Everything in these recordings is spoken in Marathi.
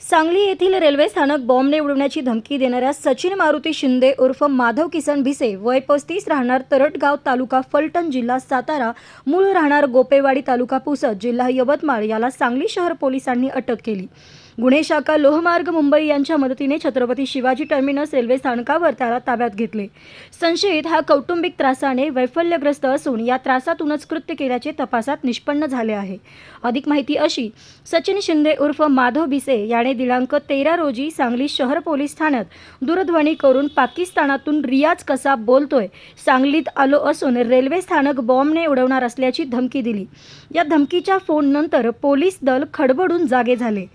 सांगली येथील रेल्वे स्थानक बॉम्बने उडवण्याची धमकी देणाऱ्या सचिन मारुती शिंदे उर्फ माधव किसन भिसे वय पस्तीस राहणार तरटगाव तालुका फलटण जिल्हा सातारा मूळ राहणार गोपेवाडी तालुका पुसद जिल्हा यवतमाळ याला सांगली शहर पोलिसांनी अटक केली. गुन्हे शाखा लोहमार्ग मुंबई यांच्या मदतीने छत्रपती शिवाजी टर्मिनस रेल्वे स्थानकावर त्याला ताब्यात घेतले. संशयित हा कौटुंबिक त्रासाने वैफल्यग्रस्त असून या त्रासातूनच कृत्य केल्याचे तपासात निष्पन्न झाले आहे. अधिक माहिती अशी सचिन शिंदे उर्फ माधव भिसे याने दिनांक तेरा रोजी सांगली शहर पोलीस ठाण्यात दूरध्वनी करून पाकिस्तानातून रियाज कसा बोलतोय सांगलीत आलो असून रेल्वे स्थानक बॉम्बने उडवणार असल्याची धमकी दिली. या धमकीच्या फोननंतर पोलीस दल खडबडून जागे झाले.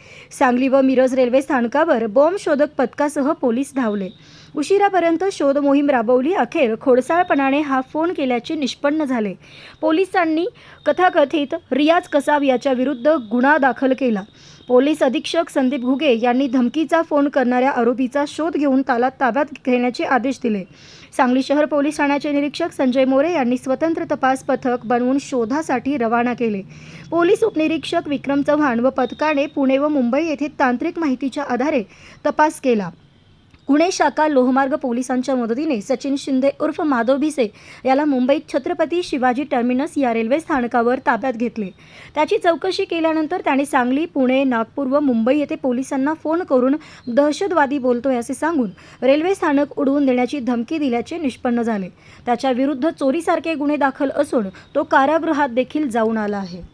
सांगली व मिरज रेल्वे स्थानकावर बॉम्ब शोधक पथकासह पोलीस धावले. उशिरापर्यंत शोध मोहीम राबवली. अखेर खोडसाळपणाने हा फोन केल्याचे निष्पन्न झाले. पोलिसांनी कथाकथित रियाज कसाब याच्या विरुद्ध गुन्हा दाखल केला. पोलीस अधीक्षक संदीप घुगे यांनी धमकीचा फोन करणाऱ्या आरोपीचा शोध घेऊन त्याला ताब्यात घेण्याचे आदेश दिले. सांगली शहर पोलीस ठाण्याचे निरीक्षक संजय मोरे यांनी स्वतंत्र तपास पथक बनवून शोधासाठी रवाना केले. पोलीस उपनिरीक्षक विक्रम चव्हाण व पथकाने पुणे व मुंबई येथे तांत्रिक माहितीच्या आधारे तपास केला. गुन्हे शाखा लोहमार्ग पोलिसांच्या मदतीने सचिन शिंदे उर्फ माधव भिसे याला मुंबईत छत्रपती शिवाजी टर्मिनस या रेल्वे स्थानकावर ताब्यात घेतले. त्याची चौकशी केल्यानंतर त्याने सांगली पुणे नागपूर व मुंबई येथे पोलिसांना फोन करून दहशतवादी बोलतोय असे सांगून रेल्वे स्थानक उडवून देण्याची धमकी दिल्याचे निष्पन्न झाले. त्याच्या विरुद्ध चोरीसारखे गुन्हे दाखल असून तो कारागृहात देखील जाऊन आला आहे.